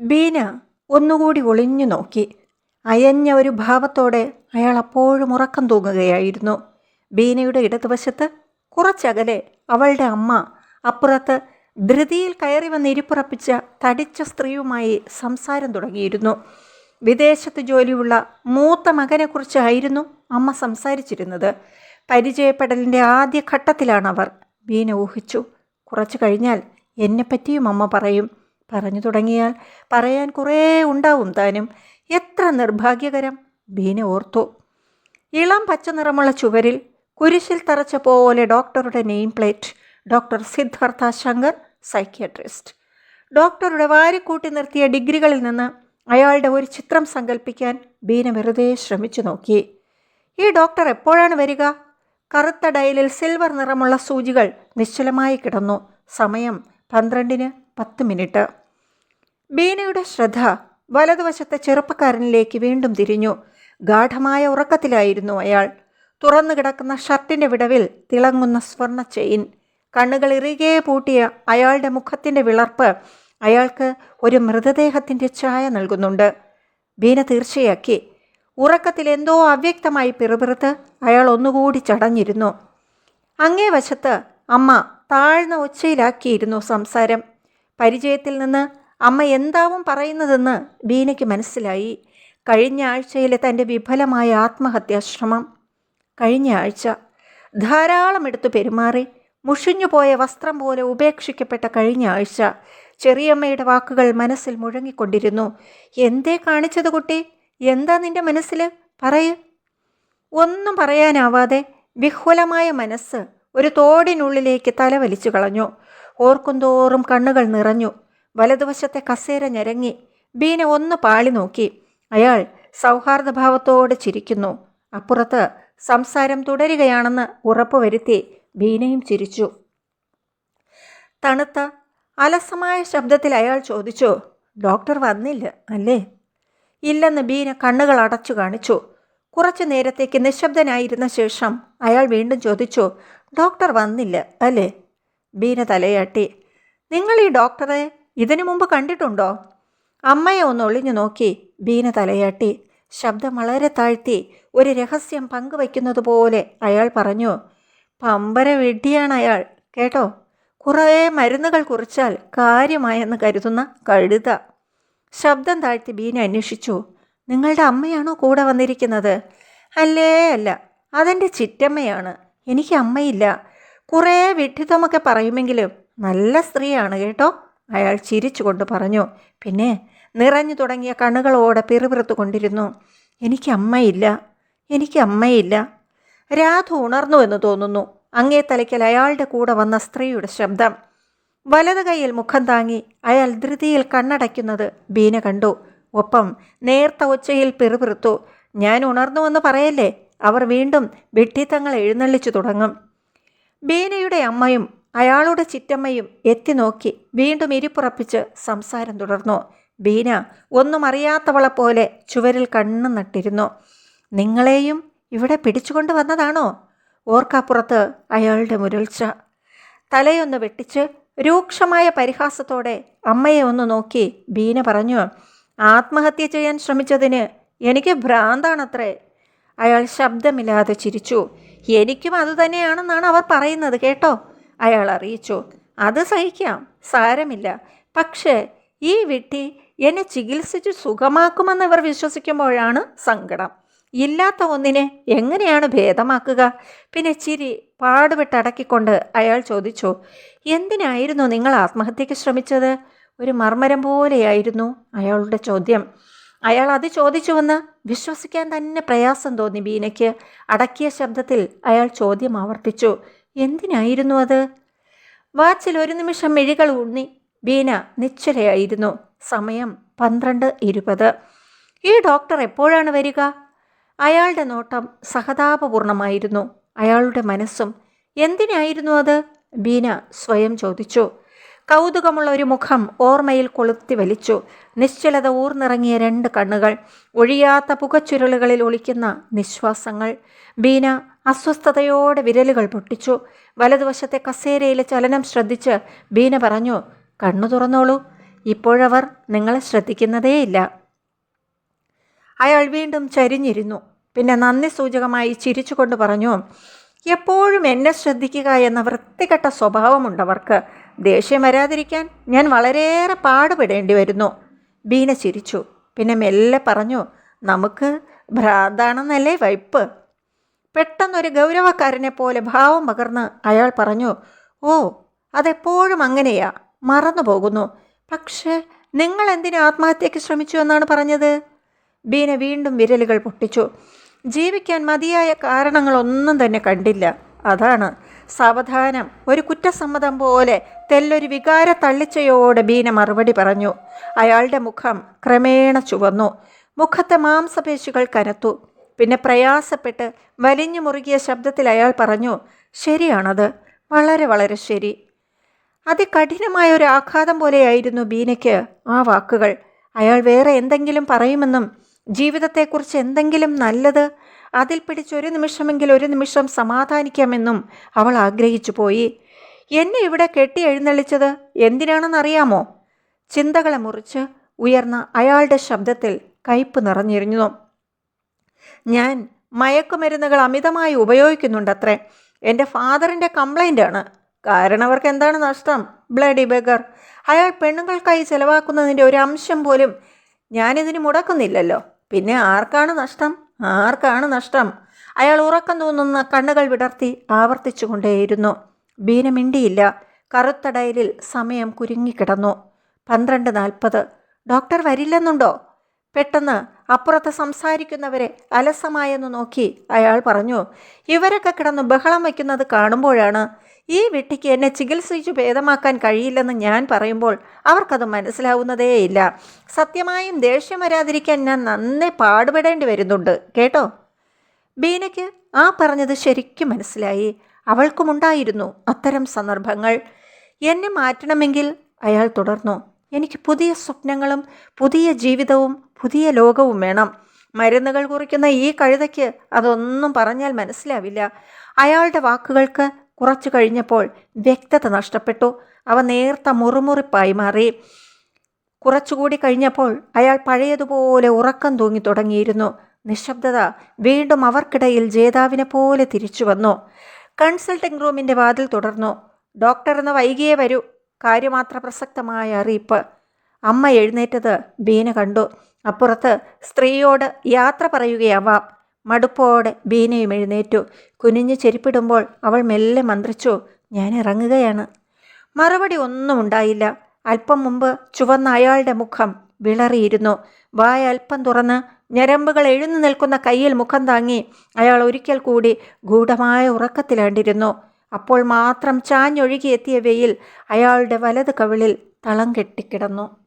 ബീന ഒന്നുകൂടി ഒളിഞ്ഞു നോക്കി. അയഞ്ഞ ഒരു ഭാവത്തോടെ അയാൾ അപ്പോഴും ഉറക്കം തൂങ്ങുകയായിരുന്നു. ബീനയുടെ ഇടതുവശത്ത് കുറച്ചകലെ അവളുടെ അമ്മ അപ്പുറത്ത് ധൃതിയിൽ കയറി വന്ന് ഇരിപ്പുറപ്പിച്ച തടിച്ച സ്ത്രീയുമായി സംസാരം തുടങ്ങിയിരുന്നു. വിദേശത്ത് ജോലിയുള്ള മൂത്ത മകനെക്കുറിച്ചായിരുന്നു അമ്മ സംസാരിച്ചിരുന്നത്. പരിചയപ്പെടലിന്റെ ആദ്യ ഘട്ടത്തിലാണവർ ബീന ഊഹിച്ചു കുറച്ചു കഴിഞ്ഞാൽ എന്നെപ്പറ്റിയും അമ്മ പറയും. പറഞ്ഞു തുടങ്ങിയാൽ പറയാൻ കുറേ ഉണ്ടാവും താനും. എത്ര നിർഭാഗ്യകരം. ബീന ഓർത്തു. ഇളം പച്ച നിറമുള്ള ചുവരിൽ കുരിശിൽ തറച്ച പോലെ ഡോക്ടറുടെ name plate. Doctor Siddhartha Shankar psychiatrist. ഡോക്ടറുടെ വാരിക്കൂട്ടി നിർത്തിയ ഡിഗ്രികളിൽ നിന്ന് അയാളുടെ ഒരു ചിത്രം സങ്കല്പിക്കാൻ ബീന വെറുതെ ശ്രമിച്ചു നോക്കി. ഈ ഡോക്ടർ എപ്പോഴാണ് വരിക? കറുത്ത ഡയലിൽ സിൽവർ നിറമുള്ള സൂചികൾ നിശ്ചലമായി കിടന്നു. സമയം പന്ത്രണ്ടിന് പത്ത് മിനിറ്റ്. ബീനയുടെ ശ്രദ്ധ വലതുവശത്തെ ചെറുപ്പക്കാരനിലേക്ക് വീണ്ടും തിരിഞ്ഞു. ഗാഠമായ ഉറക്കത്തിലായിരുന്നു അയാൾ. തുറന്നു കിടക്കുന്ന ഷർട്ടിന്റെ വിടവിൽ തിളങ്ങുന്ന സ്വർണ ചെയിൻ. കണ്ണുകൾ ഇറുകെ പൂട്ടിയ അയാളുടെ മുഖത്തിന്റെ വിളർപ്പ് അയാൾക്ക് ഒരു മൃതദേഹത്തിന്റെ ഛായ നൽകുന്നുണ്ട്. ബീന തീർച്ചയാക്കി. ഉറക്കത്തിൽ എന്തോ അവ്യക്തമായി പിറുപിറുത്ത് അയാൾ ഒന്നുകൂടി ചടഞ്ഞിരുന്നു. അങ്ങേ വശത്ത് അമ്മ താഴ്ന്ന ഒച്ചയിലാക്കിയിരുന്നു സംസാരം. പരിചയത്തിൽ നിന്ന് അമ്മ എന്താവും പറയുന്നതെന്ന് ബീനയ്ക്ക് മനസ്സിലായി. കഴിഞ്ഞ ആഴ്ചയിലെ തന്റെ വിഫലമായ ആത്മഹത്യാശ്രമം. കഴിഞ്ഞ ആഴ്ച ധാരാളം എടുത്തു പെരുമാറി മുഷിഞ്ഞുപോയ വസ്ത്രം പോലെ ഉപേക്ഷിക്കപ്പെട്ട കഴിഞ്ഞ ആഴ്ച ചെറിയമ്മയുടെ വാക്കുകൾ മനസ്സിൽ മുഴങ്ങിക്കൊണ്ടിരുന്നു. എന്തേ കാണിച്ചത് കുട്ടി? എന്താ നിന്റെ മനസ്സിൽ പറയ്. ഒന്നും പറയാനാവാതെ വിഹുലമായ മനസ്സ് ഒരു തോടിനുള്ളിലേക്ക് തലവലിച്ചു കളഞ്ഞു. ഓർക്കുന്തോറും കണ്ണുകൾ നിറഞ്ഞു. വലതുവശത്തെ കസേര ഞരങ്ങി. ബീന ഒന്ന് പാളി നോക്കി. അയാൾ സൗഹാർദ്ദഭാവത്തോടെ ചിരിക്കുന്നു. അപ്പുറത്ത് സംസാരം തുടരുകയാണെന്ന് ഉറപ്പുവരുത്തി ബീനയും ചിരിച്ചു. തണുത്ത അലസമായ ശബ്ദത്തിൽ അയാൾ ചോദിച്ചു ഡോക്ടർ വന്നില്ല അല്ലേ? ഇല്ലെന്ന് ബീന കണ്ണുകൾ അടച്ചു കാണിച്ചു. കുറച്ചു നേരത്തേക്ക് നിശബ്ദനായിരുന്ന ശേഷം അയാൾ വീണ്ടും ചോദിച്ചു ഡോക്ടർ വന്നില്ല അല്ലേ? ബീന തലയാട്ടി. നിങ്ങൾ ഈ ഡോക്ടറെ ഇതിനു മുമ്പ് കണ്ടിട്ടുണ്ടോ? അമ്മയെ ഒന്ന് ഒളിഞ്ഞു നോക്കി ബീന തലയാട്ടി. ശബ്ദം വളരെ താഴ്ത്തി ഒരു രഹസ്യം പങ്കുവയ്ക്കുന്നത് പോലെ അയാൾ പറഞ്ഞു പമ്പര വെട്ടിയാണ് അയാൾ. കേട്ടോ? കുറേ മരുന്നുകൾ കുറിച്ചാൽ കാര്യമായെന്ന് കരുതുന്ന കഴുത. ശബ്ദം താഴ്ത്തി ബീന അന്വേഷിച്ചു. നിങ്ങളുടെ അമ്മയാണോ കൂടെ വന്നിരിക്കുന്നത്? അല്ലേ അല്ല. അതെന്റെ ചിറ്റമ്മയാണ്. എനിക്ക് അമ്മയില്ല. കുറേ വിഡ്ഢിത്തമൊക്കെ പറയുമെങ്കിലും നല്ല സ്ത്രീയാണ് കേട്ടോ. അയാൾ ചിരിച്ചുകൊണ്ട് പറഞ്ഞു പിന്നെ നിറഞ്ഞു തുടങ്ങിയ കണ്ണുകളോടെ പിറുപിറുത്തു കൊണ്ടിരുന്നു. എനിക്ക് അമ്മയില്ല എനിക്ക് അമ്മയില്ല. രാധു ഉണർന്നുവെന്ന് തോന്നുന്നു. അങ്ങേ തലയ്ക്കൽ അയാളുടെ കൂടെ വന്ന സ്ത്രീയുടെ ശബ്ദം. വലത് കൈയിൽ മുഖം താങ്ങി അയാൾ ധൃതിയിൽ കണ്ണടയ്ക്കുന്നത് ബീന കണ്ടു. ഒപ്പം നേർത്ത ഒച്ചയിൽ പിറുപിറുത്തു ഞാൻ ഉണർന്നുവെന്ന് പറയല്ലേ? അവർ വീണ്ടും വിഡ്ഢിത്തങ്ങൾ എഴുന്നള്ളിച്ചു തുടങ്ങും. ബീനയുടെ അമ്മയും അയാളുടെ ചിറ്റമ്മയും എത്തി നോക്കി വീണ്ടും ഇരിപ്പുറപ്പിച്ച് സംസാരം തുടർന്നു. ബീന ഒന്നും അറിയാത്തവളെ പോലെ ചുവരിൽ കണ്ണു നട്ടിരുന്നു. നിങ്ങളെയും ഇവിടെ പിടിച്ചുകൊണ്ട് വന്നതാണോ? ഓർക്കാപ്പുറത്ത് അയാളുടെ മുരൾച്ച. തലയൊന്ന് വെട്ടിച്ച് രൂക്ഷമായ പരിഹാസത്തോടെ അമ്മയെ ഒന്ന് നോക്കി ബീന പറഞ്ഞു ആത്മഹത്യ ചെയ്യാൻ ശ്രമിച്ചതിന് എനിക്ക് ഭ്രാന്താണത്രേ. അയാൾ ശബ്ദമില്ലാതെ ചിരിച്ചു. എനിക്കും അതുതന്നെയാണെന്നാണ് അവർ പറയുന്നത് കേട്ടോ? അയാൾ അറിയിച്ചു. അത് സഹിക്കാം. സാരമില്ല. പക്ഷേ ഈ വിട്ടി എന്നെ ചികിത്സിച്ച് സുഖമാക്കുമെന്ന് ഇവർ വിശ്വസിക്കുമ്പോഴാണ് സങ്കടം. ഇല്ലാത്ത ഒന്നിനെ എങ്ങനെയാണ് ഭേദമാക്കുക? പിന്നെ ചിരി പാടുവിട്ടടക്കിക്കൊണ്ട് അയാൾ ചോദിച്ചു എന്തിനായിരുന്നു നിങ്ങൾ ആത്മഹത്യയ്ക്ക് ശ്രമിച്ചത്? ഒരു മർമ്മരം പോലെയായിരുന്നു? അയാളുടെ ചോദ്യം. അയാൾ അത് ചോദിച്ചുവെന്ന് വിശ്വസിക്കാൻ തന്നെ പ്രയാസം തോന്നി ബീനയ്ക്ക്. അടക്കിയ ശബ്ദത്തിൽ അയാൾ ചോദ്യം ആവർത്തിച്ചു. എന്തിനായിരുന്നു അത്? വാച്ചിൽ ഒരു നിമിഷം മിഴികൾ ഊന്നി. ബീന നിശ്ചലയായിരുന്നു. സമയം പന്ത്രണ്ട് ഇരുപത്. ഈ ഡോക്ടർ എപ്പോഴാണ് വരിക? അയാളുടെ നോട്ടം സഹതാപപൂർണമായിരുന്നു. അയാളുടെ മനസ്സും എന്തിനായിരുന്നു അത്? ബീന സ്വയം ചോദിച്ചു. കൗതുകമുള്ള ഒരു മുഖം ഓർമ്മയിൽ കൊളുത്തി വലിച്ചു. നിശ്ചലത ഊർന്നിറങ്ങിയ രണ്ട് കണ്ണുകൾ ഒഴിയാത്ത പുകച്ചുരുളുകളിൽ ഒളിക്കുന്ന നിശ്വാസങ്ങൾ. ബീന അസ്വസ്ഥതയോടെ വിരലുകൾ പൊട്ടിച്ചു. വലതുവശത്തെ കസേരയിലെ ചലനം ശ്രദ്ധിച്ച് ബീന പറഞ്ഞു കണ്ണു തുറന്നോളൂ. ഇപ്പോഴവർ നിങ്ങളെ ശ്രദ്ധിക്കുന്നതേയില്ല. അയാൾ വീണ്ടും ചരിഞ്ഞിരുന്നു. പിന്നെ നന്ദി സൂചകമായി ചിരിച്ചുകൊണ്ട് പറഞ്ഞു എപ്പോഴും എന്നെ ശ്രദ്ധിക്കുക എന്ന വൃത്തികെട്ട സ്വഭാവമുണ്ടവർക്ക്. ദേഷ്യം വരാതിരിക്കാൻ ഞാൻ വളരെയേറെ പാടുപെടേണ്ടി വരുന്നു ബീന ചിരിച്ചു. പിന്നെ മെല്ലെ പറഞ്ഞു നമുക്ക് ഭ്രാന്താണെന്നല്ലേ വൈപ്പ്? പെട്ടെന്നൊരു ഗൗരവക്കാരനെ പോലെ ഭാവം പകർന്ന് അയാൾ പറഞ്ഞു ഓ അതെപ്പോഴും അങ്ങനെയാ മറന്നു പോകുന്നു. പക്ഷേ നിങ്ങൾ എന്തിനു ആത്മഹത്യയ്ക്ക് ശ്രമിച്ചു എന്നാണ് പറഞ്ഞത്? ബീന വീണ്ടും വിരലുകൾ പൊട്ടിച്ചു. ജീവിക്കാൻ മതിയായ കാരണങ്ങളൊന്നും തന്നെ കണ്ടില്ല. അതാണ് സാവധാനം. ഒരു കുറ്റസമ്മതം പോലെ തെല്ലൊരു വികാര തള്ളിച്ചയോടെ ബീന മറുപടി പറഞ്ഞു. അയാളുടെ മുഖം ക്രമേണ ചുവന്നു. മുഖത്തെ മാംസപേശികൾ കനത്തു പിന്നെ പ്രയാസപ്പെട്ട് വലിഞ്ഞു മുറുകിയ ശബ്ദത്തിൽ അയാൾ പറഞ്ഞു ശരിയാണത്. വളരെ വളരെ ശരി. അതികഠിനമായ ഒരു ആഘാതം പോലെയായിരുന്നു ബീനയ്ക്ക് ആ വാക്കുകൾ. അയാൾ വേറെ എന്തെങ്കിലും പറയുമെന്നും ജീവിതത്തെക്കുറിച്ച് എന്തെങ്കിലും നല്ലത് അതിൽ പിടിച്ചൊരു നിമിഷമെങ്കിൽ ഒരു നിമിഷം സമാധാനിക്കാമെന്നും അവൾ ആഗ്രഹിച്ചു പോയി. എന്നെ ഇവിടെ കെട്ടി എഴുന്നള്ളിച്ചത് എന്തിനാണെന്നറിയാമോ? ചിന്തകളെ മുറിച്ച് ഉയർന്ന അയാളുടെ ശബ്ദത്തിൽ കയ്പ് നിറഞ്ഞിരുന്നു. ഞാൻ മയക്കുമരുന്നുകൾ അമിതമായി ഉപയോഗിക്കുന്നുണ്ടത്രേ. എന്റെ ഫാദറിന്റെ കംപ്ലൈന്റ് ആണ് കാരണവർക്ക് എന്താണ് നഷ്ടം? Bloody beggar. അയാൾ പെണ്ണുങ്ങൾക്കായി ചെലവാക്കുന്നതിന്റെ ഒരു അംശം പോലും ഞാനിതിന് മുടക്കുന്നില്ലല്ലോ. പിന്നെ ആർക്കാണ് നഷ്ടം? ആർക്കാണ് നഷ്ടം? അയാൾ ഉറക്കം തോന്നുന്ന കണ്ണുകൾ വിടർത്തി ആവർത്തിച്ചുകൊണ്ടേയിരുന്നു. ബീന മിണ്ടിയില്ല. കറുത്തടയിലിൽ സമയം കുരുങ്ങിക്കിടന്നു. പന്ത്രണ്ട് നാൽപ്പത്. ഡോക്ടർ വരില്ലെന്നുണ്ടോ? പെട്ടെന്ന് അപ്പുറത്ത് സംസാരിക്കുന്നവരെ അലസമായെന്ന് നോക്കി അയാൾ പറഞ്ഞു ഇവരൊക്കെ കിടന്ന് ബഹളം വയ്ക്കുന്നത് കാണുമ്പോഴാണ്. ഈ വിട്ടിക്ക് എന്നെ ചികിത്സിച്ചു ഭേദമാക്കാൻ കഴിയില്ലെന്ന് ഞാൻ പറയുമ്പോൾ അവർക്കത് മനസ്സിലാവുന്നതേയില്ല സത്യമായും ദേഷ്യം വരാതിരിക്കാൻ ഞാൻ നന്നേ പാടുപെടേണ്ടി വരുന്നുണ്ട്. കേട്ടോ? ബീനയ്ക്ക് ആ പറഞ്ഞത് ശരിക്കും മനസ്സിലായി. അവൾക്കുമുണ്ടായിരുന്നു അത്തരം സന്ദർഭങ്ങൾ. എന്നെ മാറ്റണമെങ്കിൽ അയാൾ തുടർന്നു. എനിക്ക് പുതിയ സ്വപ്നങ്ങളും പുതിയ ജീവിതവും പുതിയ ലോകവും വേണം. മരുന്നുകൾ കുറിക്കുന്ന ഈ കഴുതയ്ക്ക് അതൊന്നും പറഞ്ഞാൽ മനസ്സിലാവില്ല. അയാളുടെ വാക്കുകൾക്ക് കുറച്ചു കഴിഞ്ഞപ്പോൾ വ്യക്തത നഷ്ടപ്പെട്ടു. അവ നേർത്ത മുറുമുറുപ്പായി മാറി. കുറച്ചുകൂടി കഴിഞ്ഞപ്പോൾ അയാൾ പഴയതുപോലെ ഉറക്കം തൂങ്ങി തുടങ്ങിയിരുന്നു. നിശബ്ദത വീണ്ടും അവർക്കിടയിൽ ജേതാവിനെ പോലെ തിരിച്ചു വന്നു. കൺസൾട്ടിംഗ് റൂമിന്റെ വാതിൽ തുടർന്നു. ഡോക്ടർ എന്ന് വൈകിയേ വരൂ കാര്യമാത്ര പ്രസക്തമായ അറിയിപ്പ്. അമ്മ എഴുന്നേറ്റത് ബീന കണ്ടു. അപ്പുറത്ത് സ്ത്രീയോട് യാത്ര പറയുകയാവാം. മടുപ്പോടെ ബീനയും എഴുന്നേറ്റു. കുനിഞ്ഞ് ചെരിപ്പിടുമ്പോൾ അവൾ മെല്ലെ മന്ത്രിച്ചു ഞാൻ ഇറങ്ങുകയാണ്. മറുപടി ഒന്നും ഉണ്ടായില്ല. അല്പം മുമ്പ് ചുവന്ന അയാളുടെ മുഖം വിളറിയിരുന്നു. വായ അല്പം തുറന്ന് ഞരമ്പുകൾ എഴുന്നു നിൽക്കുന്ന കയ്യിൽ മുഖം താങ്ങി അയാൾ ഒരിക്കൽ കൂടി ഗൂഢമായ ഉറക്കത്തിലാണ്ടിരുന്നു. അപ്പോൾ മാത്രം ചാഞ്ഞൊഴുകിയെത്തിയ വെയിൽ അയാളുടെ വലത് കവിളിൽ തളം കെട്ടിക്കിടന്നു.